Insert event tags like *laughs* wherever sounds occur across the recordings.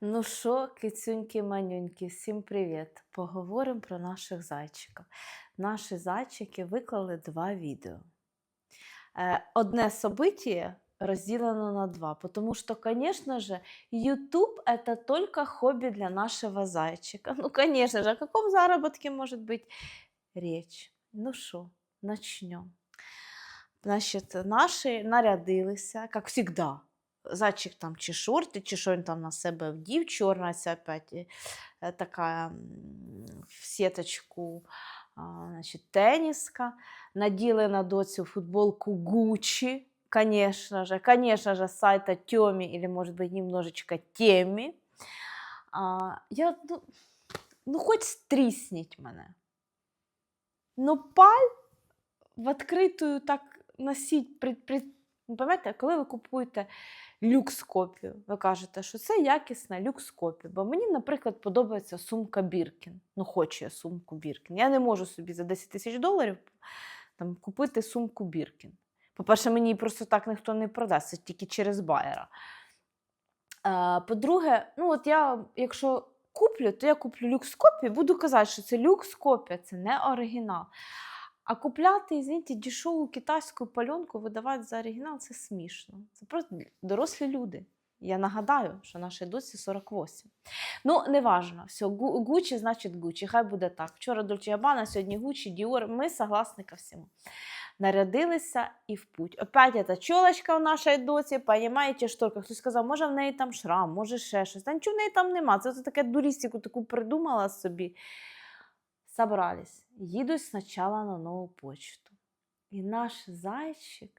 Ну що, кицюньки манюньки, всім привіт! Поговоримо про наших зайчиків. Наші зайчики виклали два відео. Е, Одне событие розділено на два, тому що, звісно же, YouTube это только хобби для нашего зайчика. Ну, конечно же, о каком заработке может быть речь? Ну що, начнем. Значить, наші нарядилися, як завжди. Зайчик там чи шорти, чи що він там на себе вдів, чорна ця опять е, така в сіточку значить, теніска. Наділи на доцю футболку Гуччи, конечно же, конечно же, сайта Тёми или, может быть, немножечко Теми. А, я, ну, ну, хоч стрісніть мене. Ну, паль в відкритою так носіть. При, при... Ну, Пам'ятаєте, коли ви купуєте люкс-копію, ви кажете, що це якісна люкс-копія. Бо мені, наприклад, подобається сумка Біркін. Ну, хочу я сумку Біркін. Я не можу собі за 10 тисяч доларів там, купити сумку Біркін. По-перше, мені просто так ніхто не продасть, це тільки через байера. По-друге, ну от я, якщо куплю, то я куплю люкс-копію, буду казати, що це люкс-копія, це не оригінал. А купляти, извините, дешеву китайську пальонку видавати за оригінал це смішно. Це просто дорослі люди. Я нагадаю, що нашій досі 48. Ну, неважно. Все, Гу- Гуччі, значить Гуччі. Хай буде так. Вчора Дольче Габана, сьогодні Гуччі, Діор. Ми согласні ко всьому. Нарядилися і в путь. Опять эта чолочка в нашій доці, понімаєте, шторка. Хтось сказав, може в неї там шрам, може ще щось. Та нічого в неї там нема. Це таке дурістику таку придумала собі. Собрались. Їдуть спочатку на нову почту. І наш зайчик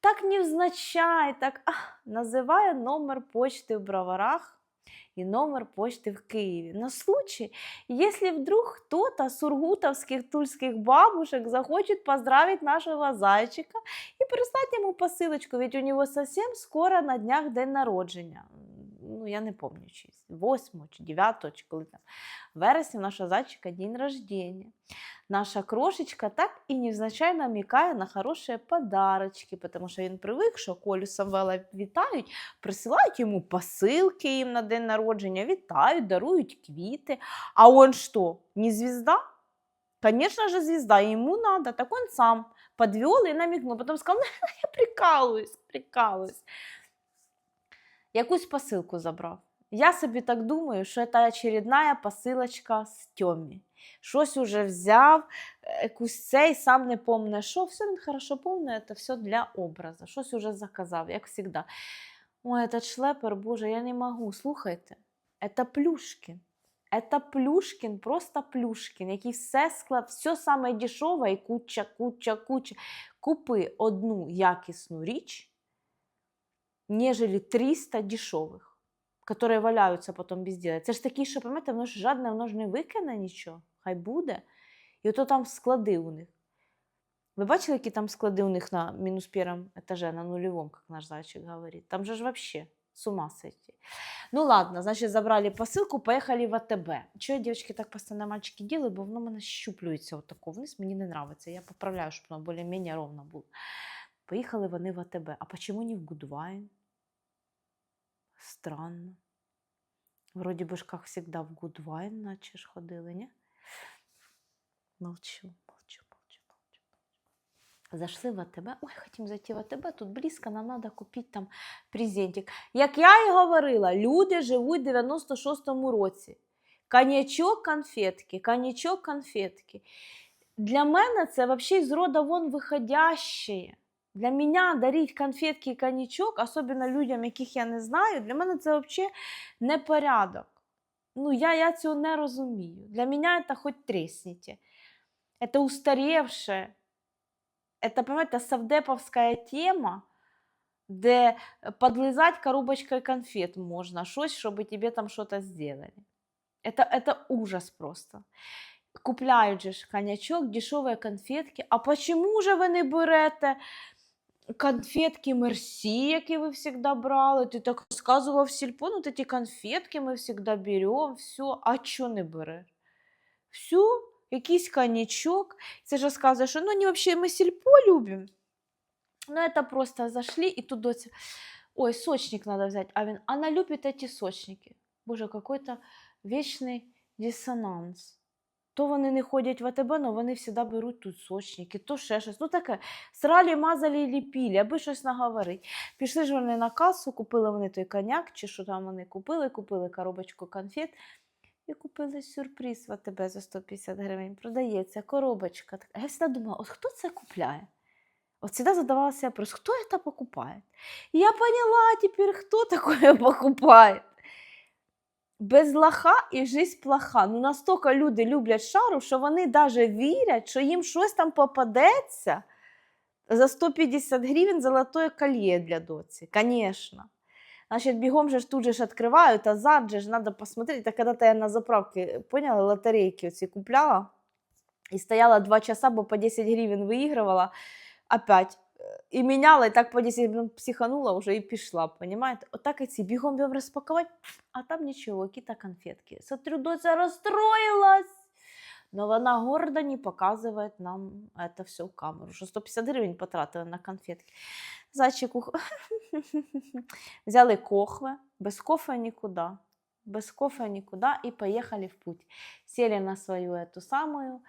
так невзначай, так а, називає номер почти в Броварах и номер почты в Киеве. На случай, если вдруг кто-то с ургутовских тульских бабушек захочет поздравить нашего зайчика и прислать ему посылочку, ведь у него совсем скоро на днях день народження. Ну, я не пам'ятаю, чи 8 чи 9, чи коли там. В вересні у зайчика день рождения. Наша крошечка так і невзначай намікає на хороші подарочки, тому що він привик, що Колю Самвела вітають, присилають йому посилки їм на день народження, вітають, дарують квіти. А он що, не звізда? Конечно же, звезда, ему надо. Так он сам подвел и намекнул. Потом сказал, «Ну, я прикалуюсь, прикалуюсь. Якусь посилку забрав. Я собі так думаю, що це очередная посилочка з Тьомі. Щось уже взяв, якусь цей, сам не помне, що, все він хорошо помне, це все для образу. Щось уже заказав, як завжди. Ой, этот шлепер, боже, я не можу. Слухайте, це Плюшкін. Это Плюшкін, просто Плюшкін, який все склад, все саме дешеве і куча, куча, куча. Купи одну якісну річ, нежели 300 дешевих, які валяються потім без діла. Це ж такі, що, пам'ятаєте, воно ж жадне, воно ж не викине нічого, хай буде. І ото там склади у них. Ви бачили, які там склади у них на мінус першому етаже, на нульовому, як наш зайчик говорить? Там же ж вообще с ума сойти. Ну ладно, значит, забрали посылку, поехали в АТБ. Чего я, девочки, так постоянно мальчики делаю, бо воно мене щуплюється от тако вниз, мені не нравится. Я поправляю, щоб воно більш-менш ровно було. Поїхали вони в АТБ. А почему не в Гудвайн? Странно. Вроде бы ж, как всегда, в Гудвайн наче ж ходили, не? Молчу, молчу, молчу, молчу. Зашли в АТБ. Ой, хотим зайти в АТБ, тут близько, нам треба купити там презентик. Як я і говорила, люди живуть в 96-му році. Коньячок, конфетки, коньячок, конфетки. Для мене це взагалі з рода вон виходяще. Для мене дарить конфетки і коньячок, особливо людям, яких я не знаю, для мене це взагалі непорядок. Ну, я, я цього не розумію. Для мене це хоч тресните. Это устаревшее, это, понимаете, совдеповская тема, де подлизать коробочкой конфет можно, щось, чтобы тебе там что-то сделали. Это, это ужас просто. Купляють же ж коньячок, дешевые конфетки. А почему же ви не берете конфетки Мерсі, які ви завжди брали? Ти так розказував в сільпо, ну ті конфетки ми завжди беремо, все. А чого не береш? Все, якийсь коньячок. Це ж розказує, що ну, не, взагалі, ми сільпо любимо. Ну, это просто зашли, и тут доця, ой, сочник надо взять. А він, она любит эти сочники. Боже, какой-то вічний дисонанс. То вони не ходять в АТБ, але вони завжди беруть тут сочники, то ще щось. Ну таке, сралі, мазалі, ліпілі, аби щось наговорити. Пішли ж вони на касу, купили вони той коняк, чи що там вони купили, купили коробочку конфет і купили сюрприз в АТБ за 150 гривень. Продається коробочка. Я завжди думала, от хто це купляє? От всегда задавалася вопрос, кто это покупает? Я поняла теперь, кто такое покупает. Без лоха і жизнь плоха. Ну настільки люди люблять шару, що вони навіть вірять, що їм щось там попадеться за 150 гривень золотое колье для доці. Конечно. Значит, бегом же ж тут же ж открывают, азарт же ж надо посмотреть. Это когда-то я на заправке, поняла, лотерейки оці купляла і стояла 2 часа, бо по 10 гривень виігрувала опять. І міняла, і так по 10 психанула вже і пішла, понимаете? Отак і ці бігом бігом розпакувати, а там нічого, які-то конфетки. Смотрю, доця розстроїлась. Но вона гордо не показує нам це все в камеру, що 150 гривень потратила на конфетки. Зайчик ух... *laughs* взяли кохве, без кофе нікуди. Без кофе нікуди і поїхали в путь. Сели на свою эту самую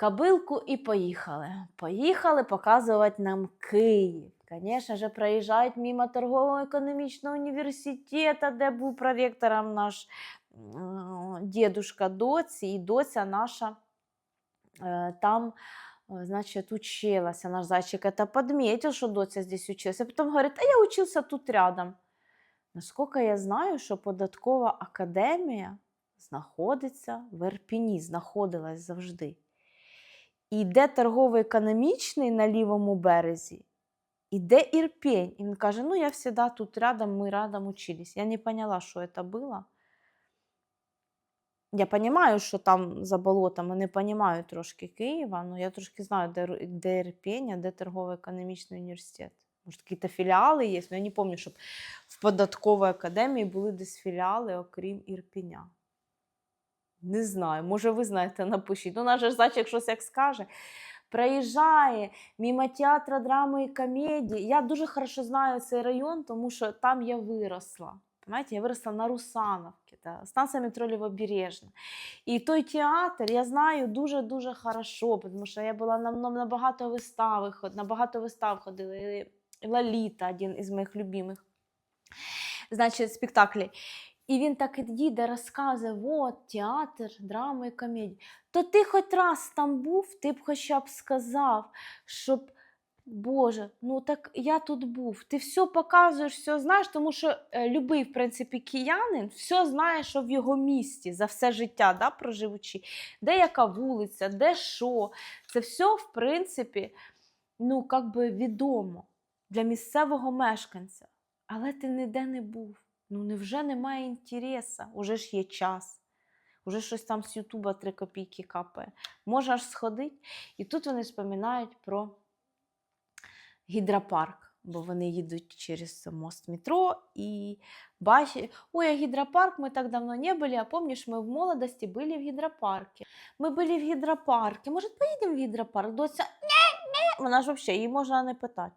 кобилку і поїхали. Поїхали показувати нам Київ. Звісно ж, проїжджають мимо торгово-економічного університету, де був проректором наш м, дідушка доці, і доця наша е, там. э, Значит, училась. Наш зайчик это подметил, что доця здесь училась. А потом говорит, а я учился тут рядом. Насколько я знаю, що податкова академія знаходиться в Ірпіні, знаходилась завжди. І де торгово-економічний на лівому березі, і де Ірпень. І він каже: ну, я завжди тут рядом, ми рядом учились. Я не поняла, що це було. Я розумію, що там за болотами не розумію трошки Києва, але я трошки знаю, де, де Ірпень, а де торгово-економічний університет. Може, якісь філіали є, але я не пам'ятаю, щоб в податковій академії були десь філіали, окрім Ірпеня. Не знаю, може, ви знаєте, напишіть. Ну, наш зайчик щось як скаже. Проїжджає мимо театру драми і комедії. Я дуже хорошо знаю цей район, тому що там я виросла. Понимаете, я виросла на Русановці, да, станція метро Лівобережна. І той театр я знаю дуже-дуже хорошо, тому що я була на, на, багато вистав, на багато вистав ходила. І Лоліта, один із моїх любимих значить, спектаклі. І він так і їде, розказує, от театр, драми і комедії. То ти хоч раз там був, ти б хоча б сказав, щоб. Боже, ну так я тут був. Ти все показуєш, все знаєш, тому що е, любий, в принципі, киянин все знає, що в його місті за все життя, да, проживучи, де яка вулиця, де що. Це все, в принципі, ну, як би відомо для місцевого мешканця. Але ти ніде не був. Ну невже немає інтереса? Уже ж є час. Уже щось там з Ютуба 3 копійки капає. Може аж сходить. І тут вони споминають про гідропарк, бо вони їдуть через мост метро і бачать, ой, а гідропарк, ми так давно не були, а помниш, ми в молодості були в гідропарку. Ми були в гідропарку. Може, поїдемо в гідропарк? Доця, ні, ні. Вона ж взагалі, її можна не питати.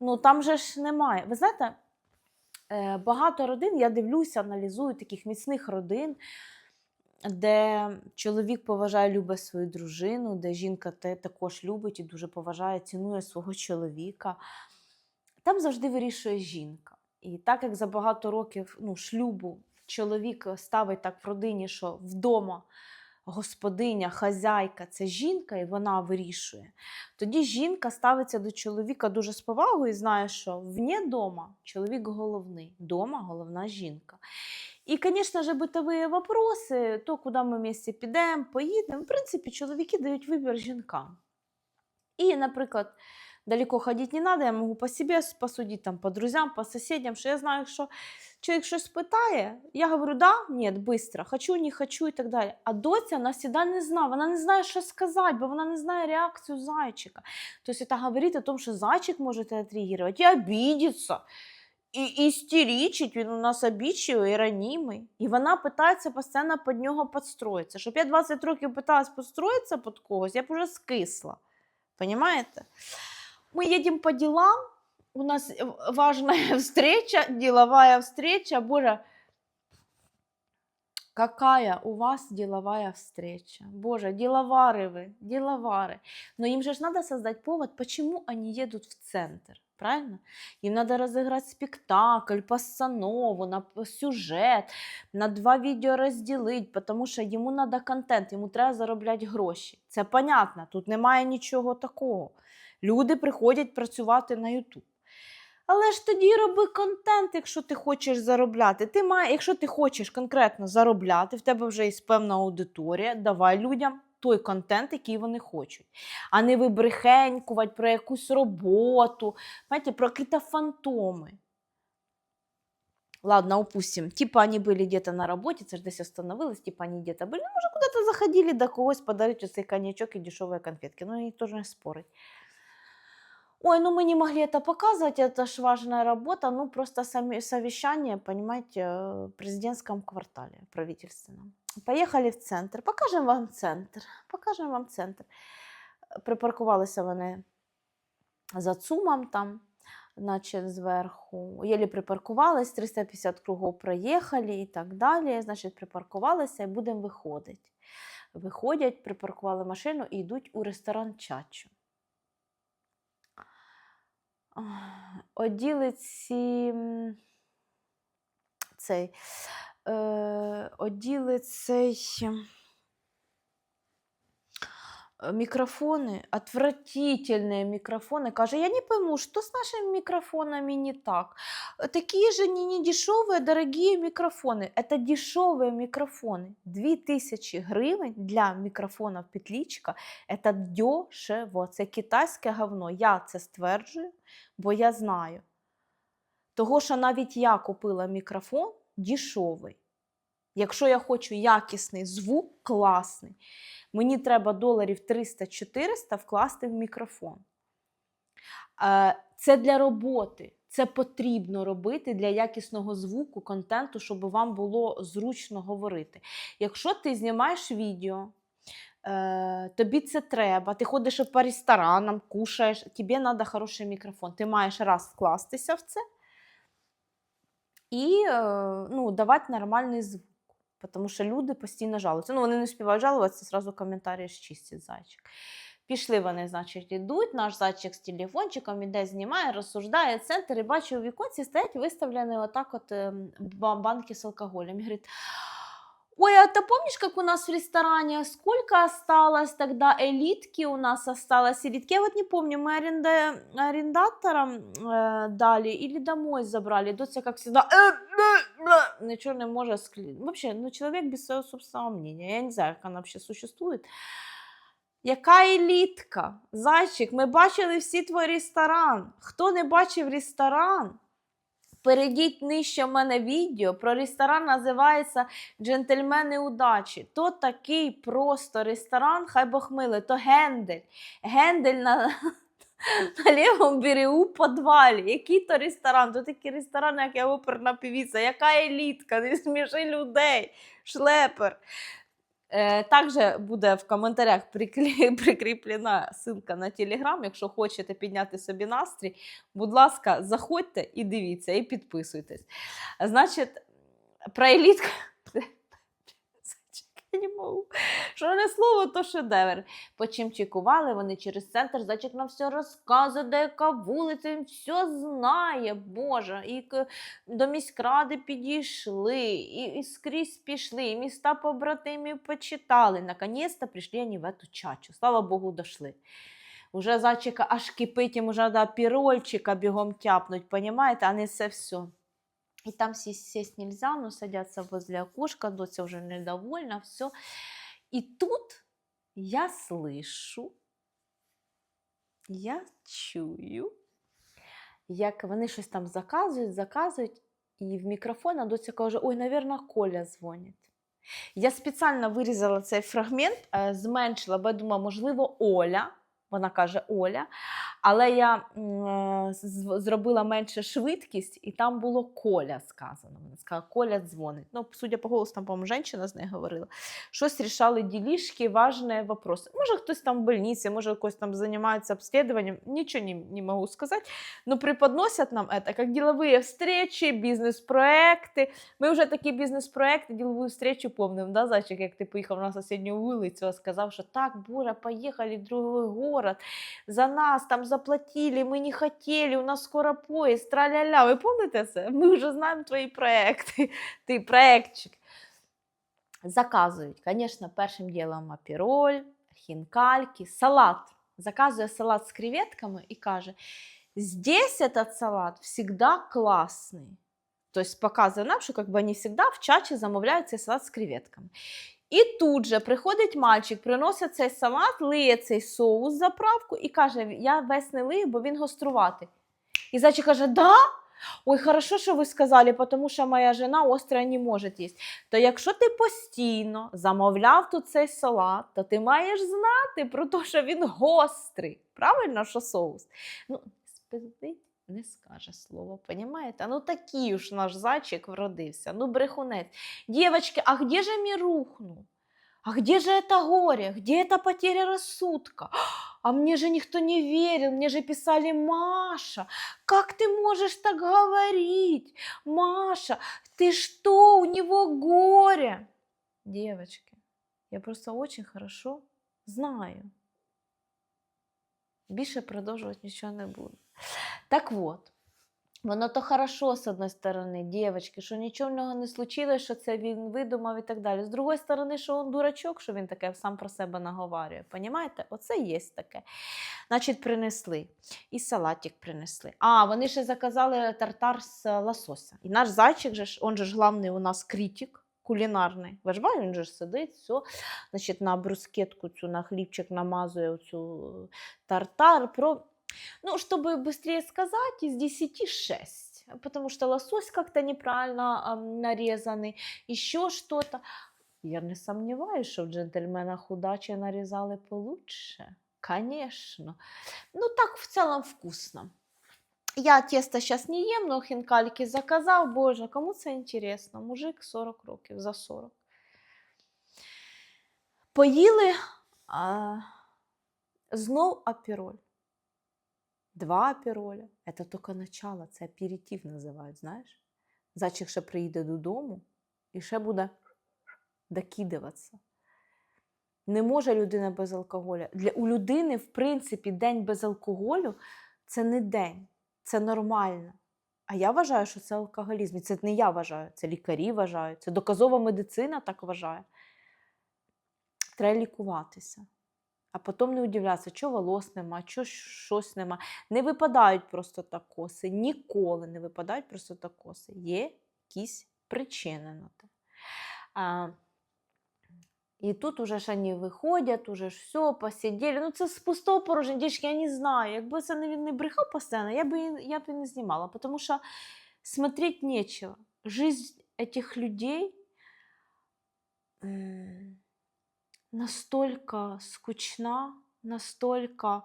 Ну там же ж немає. Ви знаєте, багато родин, я дивлюся, аналізую таких міцних родин, де чоловік поважає, любить свою дружину, де жінка також любить і дуже поважає, цінує свого чоловіка. Там завжди вирішує жінка. І так як за багато років ну, шлюбу чоловік ставить так в родині, що вдома господиня, хазяйка це жінка, і вона вирішує. Тоді жінка ставиться до чоловіка дуже з повагою і знає, що вне дома чоловік головний, дома головна жінка. І, звісно ж, битові вопроси, то куди ми вместе підемо, поїдемо. В принципі, чоловіки дають вибір жінкам. І, наприклад, далеко ходити не треба, я можу по собі посудити, там, по друзям, по сусідям, що я знаю, що чоловік щось питає, я говорю, да, ні, швидко, хочу, не хочу і так далі. А доця вона завжди не знає, вона не знає, що сказати, бо вона не знає реакцію зайчика. Тобто це говорить о том, що зайчик може отреагувати і обідеться, і істеричить, він у нас обідчивий і ранімий. І вона питається постійно під нього підстроїтися. Щоб я 20 років питалась підстроїтися під когось, я б уже скисла. Понимаете? Мы едем по делам, у нас э, важная *laughs* встреча, деловая встреча, боже, Какая у вас деловая встреча? Боже, деловары вы, деловары. Но им же ж надо создать повод, почему они едут в центр. Правильно? Им надо разыграть спектакль, постанову, на п- сюжет, на два відео розділити, тому що йому треба контент, йому треба заробляти гроші. Це понятно, тут немає нічого такого. Люди приходять працювати на YouTube. Але ж тоді роби контент, якщо ти хочеш заробляти. Ти має, якщо ти хочеш конкретно заробляти, в тебе вже є певна аудиторія, давай людям той контент, який вони хочуть. А не вибрехенькувати про якусь роботу, знаєте, про якісь фантоми. Ладно, упустим. Типа они были где-то на работе, це ж десь остановились, типа они где-то были, ну, може, куда-то заходили до когось подарить оцей коньячок и дешевые конфетки. Ну, и тоже не спорить. Ой, ну мы не могли это показывать, это ж важная работа, ну просто сами- совещание, понимаете, э, в президентском квартале правительственном. Поехали в центр, покажем вам центр, покажем вам центр. Е, Припаркувалися вони за ЦУМом там, значить, зверху. Єлі припаркувались, 350 кругов проїхали і так далі. Значить, припаркувалися і будемо виходити. Виходять, припаркували машину і йдуть у ресторан Чачу. Ах, Оділи ці цей, е, оділи цей микрофоны, отвратительные микрофоны. Каже, я не пойму, что с нашими микрофонами не так. Э, Такие же не, не дешевые, дорогие микрофоны. Это дешевые микрофоны. 2000 гривень для мікрофона петлічка. Это дешево. Це китайське говно. Я це стверджую, бо я знаю. Того, що навіть я купила мікрофон дешевий. Якщо я хочу якісний звук, класний, мені треба доларів 300-400 вкласти в мікрофон. Е, Це для роботи. Це потрібно робити для якісного звуку, контенту, щоб вам було зручно говорити. Якщо ти знімаєш відео, е, тобі це треба, ти ходиш по ресторанам, кушаєш, тобі треба хороший мікрофон. Ти маєш раз вкластися в це і е, ну, давати нормальний звук. Тому що люди постійно жалуються. Ну, вони не співають жалуватися, зразу коментарі чистять зайчик. Пішли вони, значить, йдуть. Наш зайчик з телефончиком іде, знімає, розсуждає центр і бачу, у віконці стоять виставлені отак от ем, банки з алкоголем. І говорить, Ой, а ты помнишь, как у нас в ресторане, сколько осталось тогда элитки у нас осталось? Элитки, я вот не помню, мы аренда... арендаторам э, дали или домой забрали. Доця, как всегда, «Э, бля, бля», ничего не может склеить. Вообще, ну, человек без своего собственного мнения. Я не знаю, как она вообще существует. Яка елітка? Зайчик, ми бачили всі твій ресторан. Хто не бачив ресторан? Перейдіть нижче в мене відео. Про ресторан називається Джентльмени удачі. То такий просто ресторан, хай Бог миле, то гендель. Гендель на, *laughs* на лівому берегу підвалі. Який то ресторан? То такий ресторан, як я оперна півіця. Яка елітка? Не сміши людей. Шлепер. Е, Також буде в коментарях *laughs* прикріплена ссылка на телеграм. Якщо хочете підняти собі настрій, будь ласка, заходьте і дивіться, і підписуйтесь. Значить, про елітку. Я не можу. Що не слово, то шедевр. Почимчикували вони через центр, зайчик нам все розказує, де яка вулиця, він все знає, Боже. І до міськради підійшли, і, і скрізь пішли, і міста побратимів почитали. Наконець-то прийшли вони в эту чачу. Слава Богу, дошли. Уже зайчика аж кипить, йому треба пірольчика бігом тяпнуть, понімаєте, а не це все. И там сесть, сесть нельзя, но садятся возле окошка, доця уже недовольна, все. И тут я слышу, я чую, як вони щось там заказують, заказують, і в мікрофон а доця каже: Ой, навірно, Коля дзвонить. Я спеціально вирізала цей фрагмент, е, зменшила, бо я думала, можливо, Оля. Вона каже Оля. Але я е, зробила менше швидкість, і там було Коля сказано. Вона сказала, Коля дзвонить. Ну, судя по голосу, там, по-моєму, жінка з нею говорила. Щось рішали ділішки, важні вопроси. Може, хтось там в больниці, може, хтось там займається обслідуванням, нічого не, не можу сказати. Ну, преподносять нам это как деловые встречи, бізнес-проекти. Ми вже такі бізнес-проекти, ділову встречу помним, да, зайчик, як ти поїхав на сусідню вулицю, а сказав, що так, Боже, поїхали другий город, за нас там заплатили, ми не хотіли, у нас скоро поїзд, траля-ля. Ви пам'ятаєте це? Ми вже знаємо твої проекти, *laughs* ти проектчик. Заказують, звісно, першим ділом апероль, хінкальки, салат. Заказує салат з креветками і каже, здесь этот салат всегда классный. То есть показує нам, що как бы, вони всегда в чачі замовляють цей салат з креветками. І тут же приходить мальчик, приносить цей салат, лиє цей соус заправку і каже: Я весь не лию, бо він гоструватий. І зайчик каже: Да? Ой, хорошо, що ви сказали, тому що моя жена остра не може їсти. То якщо ти постійно замовляв тут цей салат, то ти маєш знати про те, що він гострий. Правильно, що соус? Ну, спиздить не скаже слово, понімаєте? Ну такий уж наш зайчик вродився, ну брехунець. Девочки, а где же Мирухну? А где же это горе? Где эта потеря рассудка? *gasps* А мне же никто не верил, мне же писали Маша. Как ты можешь так говорить? Маша, ты что, у него горе? Девочки, я просто очень хорошо знаю. Більше продовжувати нічого не буду. Так от, воно то хорошо, з одної сторони, дівчатки, що нічого в нього не случилось, що це він видумав і так далі. З другої сторони, що він дурачок, що він таке сам про себе наговарює. Понімаєте? Оце є таке. Значить, принесли. І салатик принесли. А, вони ще заказали тартар з лосося. І наш зайчик, же ж, он же ж главний у нас критик кулінарний. Ви він же сидить, все, значить, на брускетку цю, на хлібчик намазує оцю тартар. Про... Ну, чтобы быстрее сказать, из 10 6. Потому что лосось как-то неправильно ам, нарезанный, еще что-то. Я не сомневаюсь, что в джентльменах удачи нарезали получше. Конечно. Ну, так в целом вкусно. Я тесто сейчас не ем, но хинкальки заказав. Боже, кому це інтересно? Мужик 40 років, за 40. Поїли а, знов апероль. Два апероля. Це тільки начало, це аперитив називають, знаєш? Зайчик ще приїде додому і ще буде докидуватися. Не може людина без алкоголю. Для, у людини, в принципі, день без алкоголю це не день, це нормально. А я вважаю, що це алкоголізм. І це не я вважаю, це лікарі вважають, це доказова медицина так вважає. Треба лікуватися. А потім не удивлятися, що волос нема, що щось нема. Не випадають просто так коси. Ніколи не випадають просто так коси. Є якісь причини на те. А, і тут уже ж вони виходять, уже ж все, посиділи. Ну, це з пустого порожня. Дівчатки, я не знаю. Якби це не, не брехав постійно, я б, я б не знімала. Тому що смотреть нечего. Жизнь этих людей настолько скучна, настолько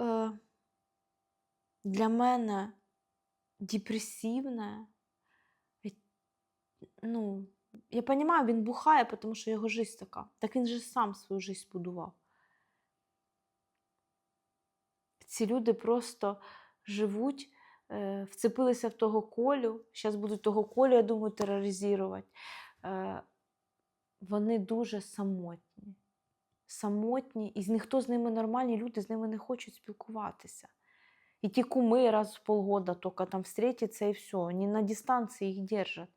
е, для мене депресивна. Ну, я розумію, він бухає, тому що його життя така. Так він же сам свою життя будував. Ці люди просто живуть, е, вцепилися в того колю. Зараз будуть того колю, я думаю, тероризувати. Вони дуже самотні. Самотні, і ніхто з ними нормальні люди з ними не хочуть спілкуватися. І ті куми раз в полгода тільки там встретяться і все. Вони на дистанції їх держать.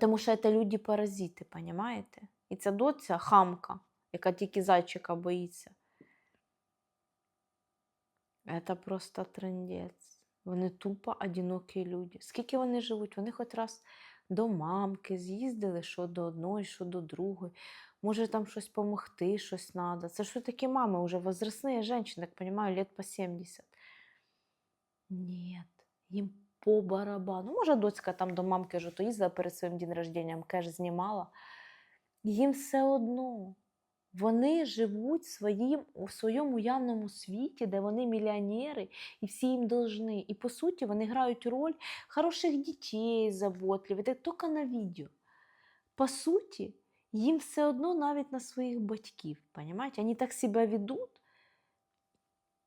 Тому що це люди-паразити, розумієте? І ця доця хамка, яка тільки зайчика боїться. Це просто трендець. Вони тупо одинокі люди. Скільки вони живуть? Вони хоч раз до мамки з'їздили, що до одної, що до другої. Може там щось допомогти, щось треба. Це що такі мами вже возрастні жінки, так розумію, лет по 70. Ні, їм по барабану. Може, доцька там до мамки вже їздила перед своїм день рожденням, кеш знімала. Їм все одно. Вони живуть своїм, у своєму уявному світі, де вони мільйонери і всі їм должны. І по суті вони грають роль хороших дітей, заботливих, це тільки на відео. По суті, їм все одно навіть на своїх батьків. Понимаете? Вони так себе ведуть.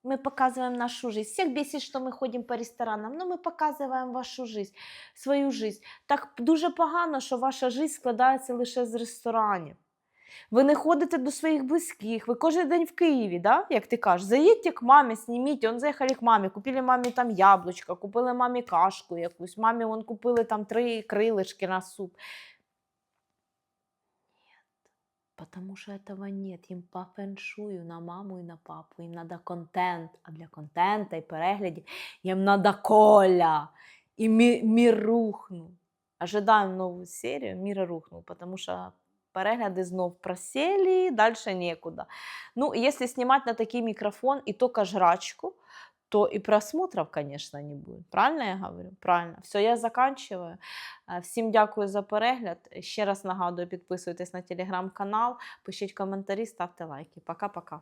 Мы показываем нашу жизнь. Всех бесит, что мы ходим по ресторанам, но ми показуємо вашу жизнь, свою жизнь. Так дуже погано, що ваша жизнь складається лише з ресторанів. Ви не ходите до своїх близьких, ви кожен день в Києві, да? як ти кажеш, заїдьте к мамі, зніміть, он заїхали к мамі, купили мамі там яблучко, купили мамі кашку якусь, мамі вон купили там три крилишки на суп. Потому что этого нет. Їм по феншую на маму і на папу. Їм треба контент. А для контента і переглядів їм треба коля. І мі- мір рухнув. Ожидаємо нову серію, мір рухнув, тому що перегляди знов просели, дальше некуда. Ну, если снимать на такий микрофон і только жрачку, то и просмотров, конечно, не будет. Правильно я говорю? Правильно. Все, я заканчиваю. Е, Всім дякую за перегляд. Ще раз нагадую, підписуйтесь на телеграм-канал, пишіть коментарі, ставте лайки. Пока-пока.